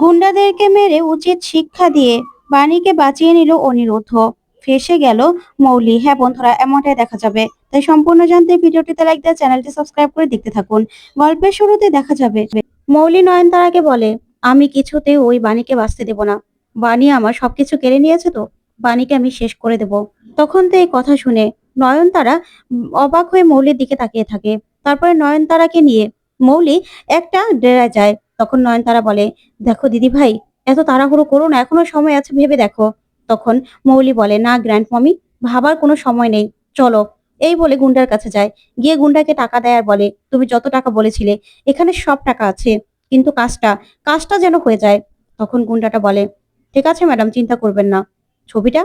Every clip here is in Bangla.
গুন্ডাদেরকে মেরে উচিত শিক্ষা দিয়ে বাণীকে বাঁচিয়ে নিল অনিরুদ্ধ। ফেসে গেল মৌলি। হ্যাঁ বন্ধুরা, এমনটাই দেখা যাবে। তাই সম্পূর্ণ জানতে ভিডিওটিতে লাইক দিয়ে চ্যানেলটি সাবস্ক্রাইব করে দেখতে থাকুন। গল্পের শুরুতে দেখা যাবে, মৌলি নয়নতারাকে বলে, আমি কিছুতেই ওই বাণীকে বাঁচতে দেব না। বাণী আমার সবকিছু কেড়ে নিয়েছে তো, বাণীকে আমি শেষ করে দেব। তখন তো এই কথা শুনে নয়নতারা অবাক হয়ে মৌলির দিকে তাকিয়ে থাকে। তারপরে নয়নতারাকে নিয়ে মৌলি একটা ডেরায় যায়। তখন নয়নতারা বলে, দেখো দিদি ভাই এত তাড়াহুড়ো করো না, এখনও সময় আছে ভেবে দেখো। তখন মৌলি বলে, না গ্র্যান্ড মমি, ভাবার কোনো সময় নেই, চলো। এই বলে গুন্ডার কাছে যায়। গিয়ে গুন্ডাকে টাকা দেয় আর বলে, তুমি যত টাকা বলেছিলে, এখানে সব টাকা আছে, কিন্তু কাজটা কাজটা যেন হয়ে যায়। তখন গুন্ডাটা বলে, ঠিক আছে ম্যাডাম, চিন্তা করবেন না। ছবিটা?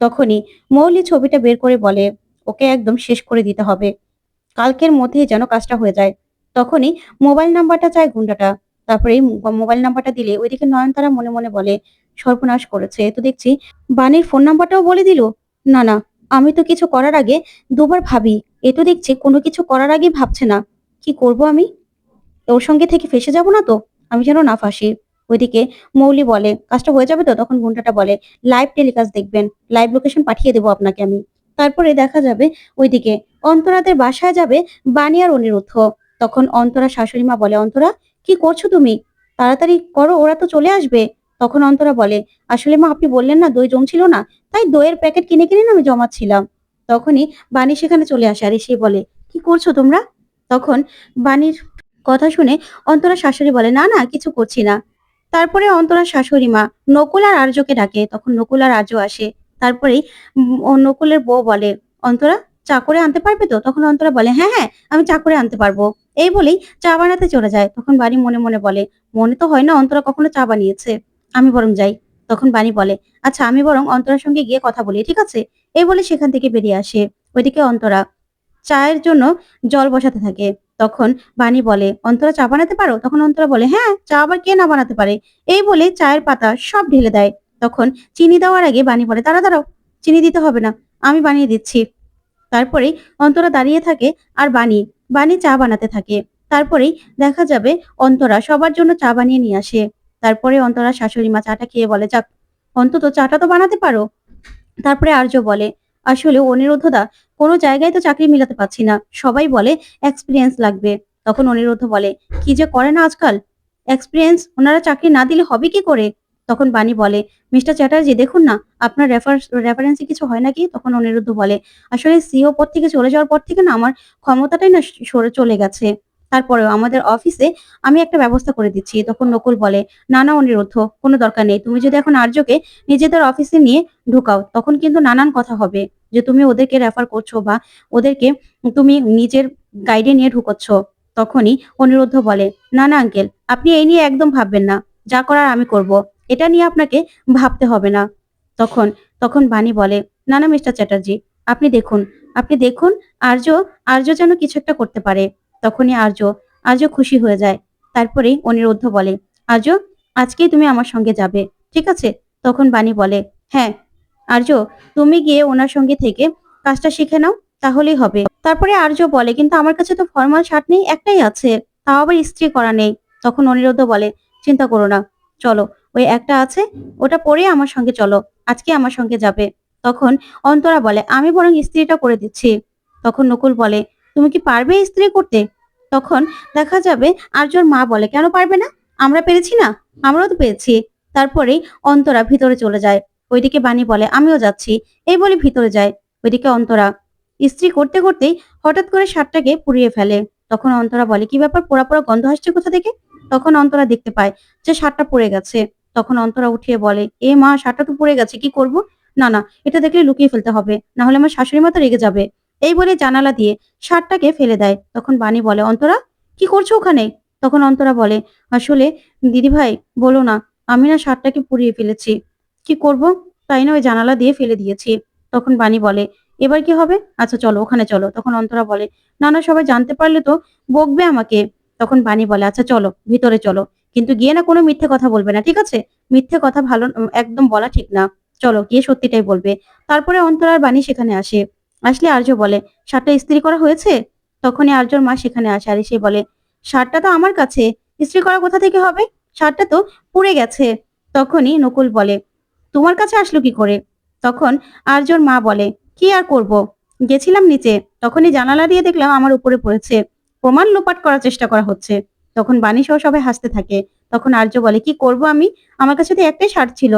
তখনই মৌলি ছবিটা বের করে বলে, ওকে একদম শেষ করে দিতে হবে। কালকের মধ্যেই যেন কাজটা হয়ে যায়। তখনই মোবাইল নাম্বারটা চায় গুন্ডাটা। তারপরে মোবাইল নাম্বারটা দিলে ওইদিকে নয়নতারা মনে মনে বলে, সর্বনাশ করেছে। তো দেখছি বাণীর ফোন নাম্বারটাও বলে দিল। না না, আমি তো কিছু করার আগে দুবার ভাবি। এ তো দেখছি কোনো কিছু করার আগে ভাবছে না। কি করব আমি? ওর সঙ্গে থেকে ফেসে যাব না তো? আমি যেন না ফাঁসি। ওইদিকে মৌলি বলে, কাজটা হয়ে যাবে তো? তখন গুন্ডাটা বলে লাইভ টেলিকাস্ট দেখবেন। লাইভ লোকেশন পাঠিয়ে দেবো আপনাকে আমি। তারপরে দেখা যাবে ওইদিকে অন্তরাদের বাসায় যাবে বাণী আর অনিরুদ্ধ। তখন অন্তরা শাশুড়ি মা বলে, অন্তরা কি করছ তুমি? তাড়াতাড়ি করো, ওরা তো চলে আসবে। তখন অন্তরা বলে, আসলে মা, আপনি বললেন না, দই জমছিল না, তাই দইয়ের প্যাকেট কিনে কিনে আমি জমাচ্ছিলাম। তখনই বাণী সেখানে চলে আসে আর এসে বলে, কি করছ তোমরা? তখন বাণীর কথা শুনে অন্তরা শাশুড়ি বলে, না না, কিছু করছি না। তারপরে অন্তরা শাশুড়ি মা নকুল আর আর্যকে ডাকে। তখন নকুল আর আর্য আসে। তারপরেই নকুলের বউ বলে, অন্তরা, চা করে আনতে পারবে তো? তখন অন্তরা বলে হ্যাঁ হ্যাঁ আমি চা করে আনতে পারব। এই বলেই চা বানাতে চলে যায়। তখন বাণী মনে মনে বলে, মনে তো হয় না অন্তরা কখনো চা বানিয়েছে? আমি বরং যাই। তখন বাণী বলে আচ্ছা আমি বরং অন্তরার সঙ্গে গিয়ে কথা বলি, ঠিক আছে? এই বলে সেখান থেকে বেরিয়ে আসে। ওইদিকে অন্তরা চায়ের জন্য জল বসাতে থাকে। তখন বাণী বলে, অন্তরা চা বানাতে পারো? তখন অন্তরা বলে হ্যাঁ চা আবার কে না বানাতে পারে? এই বলে চায়ের পাতা সব ঢেলে দেয়। তখন চিনি দেওয়ার আগে বাণী বলে তারা দাঁড়াও, চিনি দিতে হবে না, আমি বানিয়ে দিচ্ছি। তারপরে অন্তরা দাঁড়িয়ে থাকে আর বাণী বাণী চা বানাতে থাকে। তারপরেই দেখা যাবে অন্তরা সবার জন্য চা বানিয়ে নিয়ে আসে। তারপরে অন্তরা শাশুড়ি মা চাটা খেয়ে বলে, যাক, অন্তত চাটা তো বানাতে পারো। তারপরে আর্য বলে, আসলে অনিরুদ্ধদা, কোনো জায়গায় তো চাকরি মিলাতে পারছি না। সবাই বলে এক্সপিরিয়েন্স লাগবে। তখন অনিরুদ্ধ বলে, কি যে করে না আজকাল? এক্সপিরিয়েন্স ওনারা চাকরি না দিলে হবে কি করে? তখন বাণী বলে, মিস্টার চ্যাটার্জি, দেখুন না, আপনার রেফার, রেফারেন্সে কিছু হয় নাকি? তখন অনিরুদ্ধ বলে, আসলে সিও পদ থেকে চলে যাওয়ার পর থেকে না আমার ক্ষমতাটাই না সরে, চলে গেছে। তারপরেও আমাদের অফিসে আমি একটা ব্যবস্থা করে দিচ্ছি। তখন নকুল বলে, না না, অনিরুদ্ধ, কোনো দরকার নেই। তুমি যদি এখন আর্যকে নিজেদের অফিসে নিয়ে ঢুকাও, তখন কিন্তু নানান কথা হবে। যে তুমি ওদেরকে রেফার করছ বা ওদেরকে তুমি নিজের গাইডে নিয়ে ঢুকোচ্ছ। তখনই অনিরুদ্ধ বলে, না না, আঙ্কেল, আপনি এই নিয়ে একদম ভাববেন না। যা করার আমি করব। এটা নিয়ে আপনাকে ভাবতে হবে না। তখন তখন বাণী বলে, না না, মিস্টার চ্যাটার্জি, আপনি দেখুন আপনি দেখুন, আর্য আর্য যেন কিছু একটা করতে পারে। তখনই আর্য আর্য খুশি হয়ে যায়। তারপরেই অনিরুদ্ধ বলে, আর্য, আজকেই তুমি আমার সঙ্গে যাবে, ঠিক আছে? তখন বাণী বলে হ্যাঁ আর্য, তুমি গিয়ে ওনার সঙ্গে থেকে কাজটা শিখে নাও, তাহলেই হবে। তারপরে আর্য বলে, কিন্তু আমার কাছে তো ফর্মাল শার্ট নেই, একটাই আছে, তাও আবার ইস্ত্রি করা নেই। তখন অনিরুদ্ধ বলে, চিন্তা করো না, চলো ওই একটা আছে, ওটা পরে আমার সঙ্গে চলো, আজকে আমার সঙ্গে যাবে। তখন অন্তরা বলে, আমি বরং ইস্ত্রিটা করে দিচ্ছি। তখন নকুল বলে, তুমি কি পারবে ইস্ত্রি করতে? তখন দেখা যাবে আর্যর মা বলে, কেন পারবে না? আমরা পেরেছি না, আমরাও তো পেরেছি তারপরেই অন্তরা ভিতরে চলে যায়। ওইদিকে বাণী বলে, আমিও যাচ্ছি। এই বলে ভিতরে যায়। ওইদিকে অন্তরা ইস্ত্রি করতে করতেই হঠাৎ করে শার্টটাকে পুড়িয়ে ফেলে। তখন অন্তরা বলে, কি ব্যাপার পোড়া পোড়া গন্ধ আসছে কোথা থেকে? তখন অন্তরা দেখতে পায় যে শার্টটা পড়ে গেছে। তখন অন্তরা উঠিয়ে বলে, এ মা শার্টটা তো পড়ে গেছে, কি করব? না না, এটা দেখলে লুকিয়ে ফেলতে হবে না হলে আমার শাশুড়ি মা তো রেগে যাবে। এই বলে জানালা দিয়ে শার্টটাকে ফেলে দেয়। তখন বাণী বলে, অন্তরা, কি করছ ওখানে? তখন অন্তরা বলে, আসলে দিদি ভাই বলো না, আমি না শার্টটাকে পুড়িয়ে ফেলেছি। কি করব? তাই না ওই জানালা দিয়ে ফেলে দিয়েছি। তখন বাণী বলে, এবার কি হবে? আচ্ছা চলো, ওখানে চলো। তখন অন্তরা বলে, না না, সবাই জানতে পারলে তো বকবে আমাকে। তখন বাণী বলে আচ্ছা চলো, ভিতরে চলো। কিন্তু গিয়ে না কোনো মিথ্যে কথা বলবে না, ঠিক আছে? মিথ্যে কথা ভালো একদম বলা ঠিক না। চলো, গিয়ে সত্যিটাই বলবে। তারপরে অন্তরার বাণী সেখানে আসে। আসলে আর্য বলে শার্টটা ইস্ত্রি করা হয়েছে? তখনই আর্যর মা সেখানে আসে আর সে বলে শার্টটা তো আমার কাছে। ইস্ত্রি করা কোথা থেকে হবে? শার্টটা তো পুড়ে গেছে। তখনই নকুল বলে, তোমার কাছে আসলো কি করে? তখন আর্যর মা বলে, কি আর করব? গেছিলাম নিচে। তখনই জানালা দিয়ে দেখলাম আমার উপরে পড়েছে, প্রমাণ লোপাট করার চেষ্টা করা হচ্ছে। তখন বাণী সহ সবাই হাসতে থাকে। তখন আর্য বলে, কি করব আমি? আমার কাছে তো একটাই শার্ট ছিল।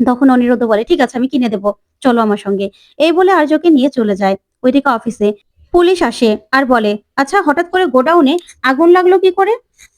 তখন অনিরুদ্ধ বলে, ঠিক আছে, আমি কিনে দেব। চলো আমার সঙ্গে। এই বলে আর্যকে নিয়ে চলে যায়। ওইদিকে অফিসে পুলিশ আসে আর বলে আচ্ছা হঠাৎ করে গোডাউনে আগুন লাগল কি করে?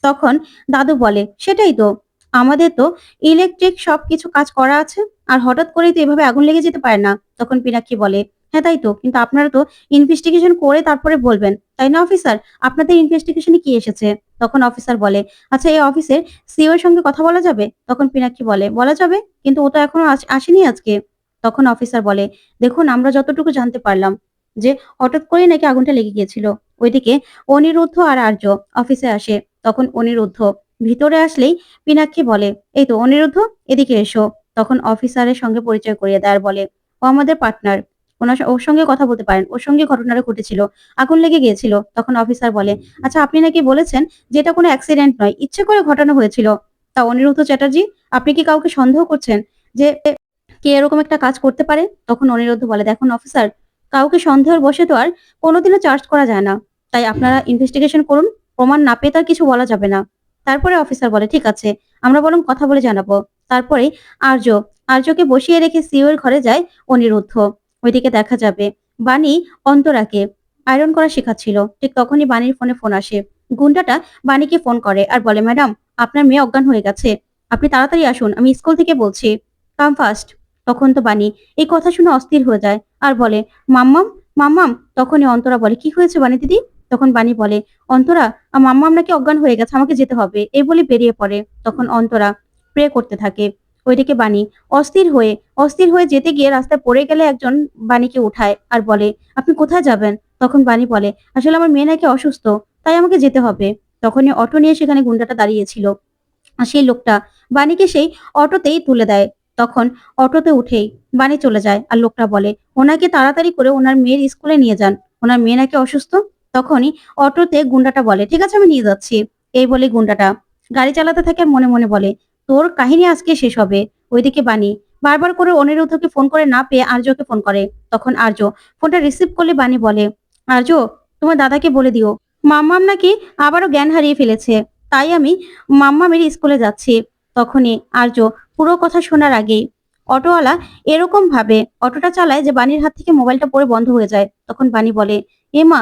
তখন দাদু বলে, সেটাই তো, আমাদের তো ইলেকট্রিক সব কিছু কাজ করা আছে, আর হঠাৎ করেই তো এভাবে আগুন লেগে যেতে পারে না। তখন পিনাক্ষী বলে হ্যাঁ তাই তো, কিন্তু আপনারা তো ইনভেস্টিগেশন করে তারপরে বলবেন। তাই না, অফিসার? আপনাদের ইনভেস্টিগেশনে কি এসেছে? তখন অফিসার বলে আচ্ছা এই অফিসের সিও এর সঙ্গে কথা বলা যাবে? তখন পিনাক্ষী বলে, বলা যাবে, কিন্তু ও তো এখনও আস- আসেনি আজকে। তখন অফিসার বলে, দেখুন, আমরা যতটুকু জানতে পারলাম যে হঠাৎ করেই নাকি আগুনটা লেগে গিয়েছিল। ওইদিকে অনিরুদ্ধ আর আর্য অফিসে আসে। তখন অনিরুদ্ধ ভিতরে আসলেই পিনাক্ষী বলে, এই তো অনিরুদ্ধ, এদিকে এসো। তখন অফিসারের সঙ্গে পরিচয় করিয়ে দেয় আর বলে, ও আমাদের পার্টনার। ওনার ওর সঙ্গে কথা বলতে পারেন। ওর সঙ্গে ঘটনাটা ঘটেছিল। আগুন লেগে গিয়েছিল। তখন অফিসার বলে আচ্ছা আপনি নাকি বলেছেন যে এটা কোনো অ্যাক্সিডেন্ট নয়, ইচ্ছে করে ঘটানো হয়েছিল। তা অনিরুদ্ধ চ্যাটার্জি, আপনি কি কাউকে সন্দেহ করছেন যে কে এরকম একটা কাজ করতে পারে? তখন অনিরুদ্ধ বলে, দেখুন অফিসার কাউকে সন্দেহের বসে তো আর কোনোদিনও চার্জ করা যায় না। তাই আপনারা ইনভেস্টিগেশন করুন। প্রমাণ না পেয়ে তার কিছু বলা যাবে না। তারপরে অফিসার বলে, ঠিক আছে, আমরা বরং কথা বলে জানাব। তারপরে আর্য, আর্যকে বসিয়ে রেখে সিও এর ঘরে যায় অনিরুদ্ধ। ওইদিকে দেখা যাবে। বাণী অন্তরাকে আয়রন করা শেখাচ্ছিল। ঠিক তখনই বাণীর ফোনে ফোন আসে। গুন্ডাটা বাণীকে ফোন করে আর বলে, ম্যাডাম, আপনার মেয়ে অজ্ঞান হয়ে গেছে। আপনি তাড়াতাড়ি আসুন, আমি স্কুল থেকে বলছি। কাম ফাস্ট তখন তো বাণী এই কথা শুনে অস্থির হয়ে যায় আর বলে, মাম্মাম মাম্মাম। তখনই অন্তরা বলে, কি হয়েছে বাণী দিদি? তখন বাণী বলে, অন্তরা মাম্মাম নাকি অজ্ঞান হয়ে গেছে, আমাকে যেতে হবে। এই বলে বেরিয়ে পড়ে। তখন অন্তরা প্রে করতে থাকে। ওইদিকে বাণী, অস্থির হয়ে অস্থির হয়ে যেতে গিয়ে রাস্তায় পড়ে গেলে একজন বাণীকে উঠায় আর বলে, আপনি কোথায় যাবেন? তখন বাণী বলে, আসলে আমার মেয়ে নাকি অসুস্থ, তাই আমাকে যেতে হবে। তখনই অটো নিয়ে সেখানে গুন্ডাটা দাঁড়িয়েছিল। আর সেই লোকটা বাণীকে সেই অটোতেই তুলে দেয়। তখন অটোতে উঠেই বাণী চলে যায় আর লোকটা বলে, ওনাকে তাড়াতাড়ি করে ওনার মেয়ের স্কুলে নিয়ে যান। ওনার মেয়ে নাকি অসুস্থ? তখনই অটোতে গুন্ডাটা বলে, ঠিক আছে, আমি নিয়ে যাচ্ছি। এই বলে গুন্ডাটা গাড়ি চালাতে থাকে মনে মনে বলে তোর কাহিনী আজকে শেষ হবে। ওইদিকে বাণী, বারবার করে অনিরুদ্ধকে ফোন করে না পেয়ে আর্যকে ফোন করে। তখন আর্য ফোনটা রিসিভ করলে বাণী বলে, আর্য, তোমার দাদাকে বলে দিও। মাম্মাম নাকি আবারও জ্ঞান হারিয়ে ফেলেছে। তাই আমি মাম্মামের স্কুলে যাচ্ছি। তখনই আর্য পুরো কথা শোনার আগেই অটোওয়ালা এরকম ভাবে অটোটা চালায় যে বাণীর হাত থেকে মোবাইলটা পরে বন্ধ হয়ে যায়। তখন বাণী বলে, এ মা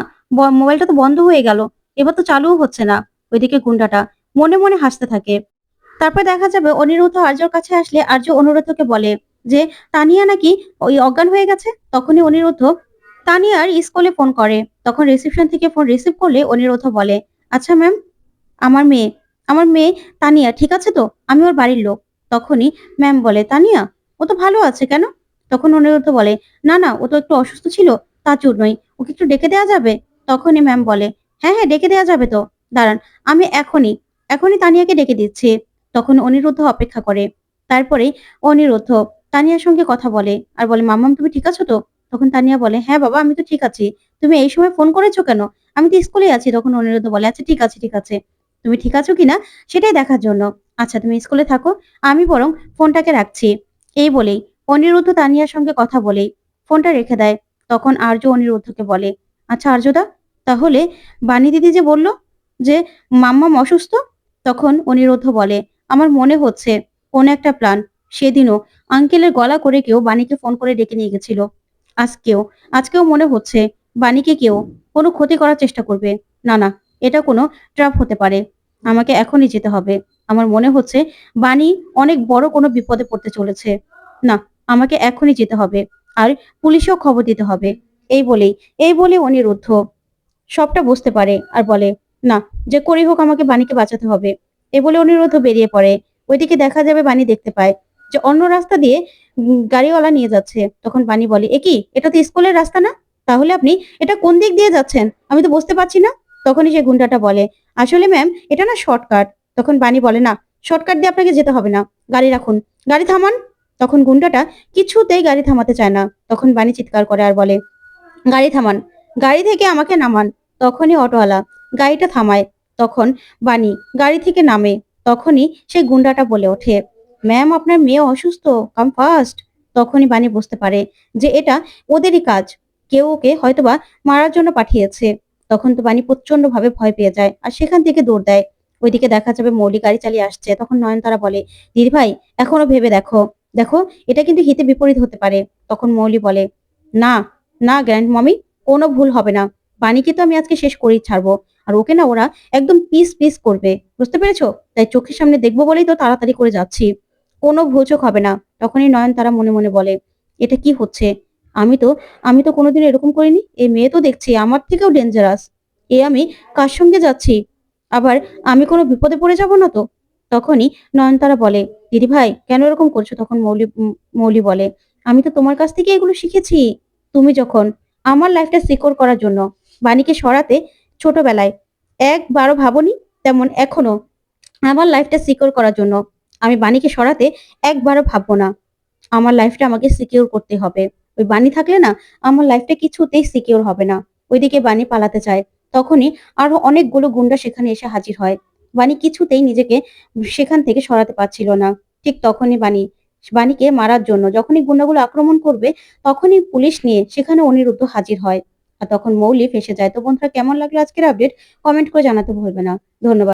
মোবাইলটা তো বন্ধ হয়ে গেল। এবার তো চালুও হচ্ছে না। ওইদিকে গুন্ডাটা মনে মনে হাসতে থাকে। তারপর দেখা যাবে অনিরুদ্ধ আর্যর কাছে আসলে আর্য অনুরুদ্ধকে বলে যে, তানিয়া নাকি ওই অজ্ঞান হয়ে গেছে? তখনই অনিরুদ্ধ তানিয়ার স্কুলে ফোন করে। তখন রিসেপশন থেকে ফোন রিসিভ করলে অনিরুদ্ধ বলে আচ্ছা ম্যাম আমার মেয়ে আমার মেয়ে তানিয়া, ঠিক আছে তো? আমি ওর বাড়ির লোক। তখনই ম্যাম বলে, তানিয়া, ও তো ভালো আছে কেন? তখন অনিরুদ্ধ বলে, না না, ও তো একটু অসুস্থ ছিল তা জন্যই ওকে একটু ডেকে দেওয়া যাবে? তখনই ম্যাম বলে হ্যাঁ হ্যাঁ ডেকে দেওয়া যাবে তো। দাঁড়ান, আমি এখনই এখনই তানিয়াকে ডেকে দিচ্ছি। তখন অনিরুদ্ধ অপেক্ষা করে। তারপরে অনিরুদ্ধ তানিয়ার সঙ্গে কথা বলে আর বলে মাম্মাম তুমি ঠিক আছো তো? তখন তানিয়া বলে হ্যাঁ বাবা, আমি তো ঠিক আছি। তুমি এই সময় ফোন করেছ কেন? আমি তো স্কুলে আছি। তখন অনিরুদ্ধ বলে আচ্ছা ঠিক আছে ঠিক আছে। তুমি ঠিক আছো কিনা সেটাই দেখার জন্য। আচ্ছা তুমি স্কুলে থাকো, আমি বরং ফোনটাকে রাখছি। এই বলেই অনিরুদ্ধ তানিয়ার সঙ্গে কথা বলেই ফোনটা রেখে দেয়। তখন আর্য অনিরুদ্ধকে বলে আচ্ছা আর্যদা তাহলে বাণী দিদি যে বলল যে মাম্মাম অসুস্থ? তখন অনিরুদ্ধ বলে আমার মনে হচ্ছে কোন একটা প্ল্যান সেদিনও আঙ্কেলের গলা করে কেউ বাণীকে ফোন করে ডেকে নিয়ে গেছিল। আজকেও আজকেও মনে হচ্ছে বাণীকে কেউ কোনো ক্ষতি করার চেষ্টা করবে। না না, এটা কোনো ট্রাপ হতে পারে। আমাকে এখনই যেতে হবে। আমার মনে হচ্ছে বাণী অনেক বড় কোনো বিপদে পড়তে চলেছে। না, আমাকে এখনই যেতে হবে। আর পুলিশেও খবর দিতে হবে। এই বলেই, এই বলে অনিরুদ্ধ সবটা বুঝতে পারে আর বলে, না, যে করেই হোক আমাকে বাণীকে বাঁচাতে হবে। এ বলে অনিরুদ্ধ বেরিয়ে পড়ে। ওইদিকে দেখা যাবে বাণী দেখতে পায় যে অন্য রাস্তা দিয়ে গাড়িওয়ালা নিয়ে যাচ্ছে। তখন বাণী বলে, এ কি? এটা তো স্কুলের রাস্তা না? তাহলে আপনি এটা কোন দিক দিয়ে যাচ্ছেন? আমি তো বুঝতে পারছি না। তখনই সে গুন্ডাটা বলে, আসলে ম্যাম, এটা না শর্টকাট। তখন বাণী বলে, না, শর্টকাট দিয়ে আপনাকে যেতে হবে না। গাড়ি রাখুন। গাড়ি থামান। তখন গুন্ডাটা কিছুতেই গাড়ি থামাতে চায় না। তখন বাণী চিৎকার করে আর বলে, গাড়ি থামান। গাড়ি থেকে আমাকে নামান। তখনই অটোওয়ালা, গাড়িটা থামায়। তখন বাণী গাড়ি থেকে নামে। তখনই সেই গুন্ডাটা বলে ওঠে, ম্যাম, আপনার মেয়ে অসুস্থ কাম ফাস্ট তখনই বাণী বুঝতে পারে যে এটা ওদেরই কাজ। কেউ ওকে হয়তোবা মারার জন্য পাঠিয়েছে। তখন তো বাণী প্রচণ্ড ভাবে ভয় পেয়ে যায় আর সেখান থেকে দৌড় দেয়। ওইদিকে দেখা যাবে মৌলি গাড়ি চালিয়ে আসছে। তখন নয়নতারা বলে, দিদি ভাই, এখনও ভেবে দেখো। দেখো, এটা কিন্তু হিতে বিপরীত হতে পারে। তখন মৌলি বলে, না না, গ্র্যান্ড মমি, কোনো ভুল হবে না। বাণীকে তো আমি আজকে শেষ করেই ছাড়বো। আর ওকে না ওরা একদম পিস পিস করবে। বুঝতে পেরেছ? তাই চোখের সামনে দেখব বলেই তো তাড়াতাড়ি করে যাচ্ছি। কোনো ভোচক হবে না। তখনই নয়ন তারা মনে মনে বলে, এটা কি হচ্ছে? আমি তো আমি তো কোনোদিন এরকম করিনি। এই মেয়ে তো দেখছি আমার থেকেও ডেঞ্জারাস এ আমি কার সঙ্গে যাচ্ছি? আবার আমি কোনো বিপদে পড়ে যাব না তো? তখনই নয়নতারা বলে, দিদি ভাই, কেন এরকম করছ? তখন মৌলি মৌলি বলে, আমি তো তোমার কাছ থেকে এগুলো শিখেছি। তুমি যখন আমার লাইফটা সিকিউর করার জন্য বাণীকে সরাতে ছোটবেলায়। একবারও ভাবনি তেমন এখনও। আমার লাইফটা সিকিউর করার জন্য। আমি বাণীকে সরাতে একবারও ভাববো না। আমার লাইফটা আমাকে সিকিউর করতে হবে। ওই বাণী থাকলে না, আমার লাইফটা কিছুতেই সিকিউর হবে না। ওইদিকে বাণী পালাতে চায়। তখনই আরও অনেকগুলো গুন্ডা সেখানে এসে হাজির হয়। বাণী কিছুতেই নিজেকে সেখান থেকে সরাতে পারছিল না। ঠিক তখনই বাণী, বাণীকে মারার জন্য যখনই গুন্ডাগুলো আক্রমণ করবে, তখনই পুলিশ নিয়ে সেখানে অনিরুদ্ধ হাজির হয়। আর তখন মৌলি ফেসে যায়। তো বন্ধুরা, কেমন লাগল আজকের আপডেট কমেন্ট করে জানাতে ভুলবে না। ধন্যবাদ।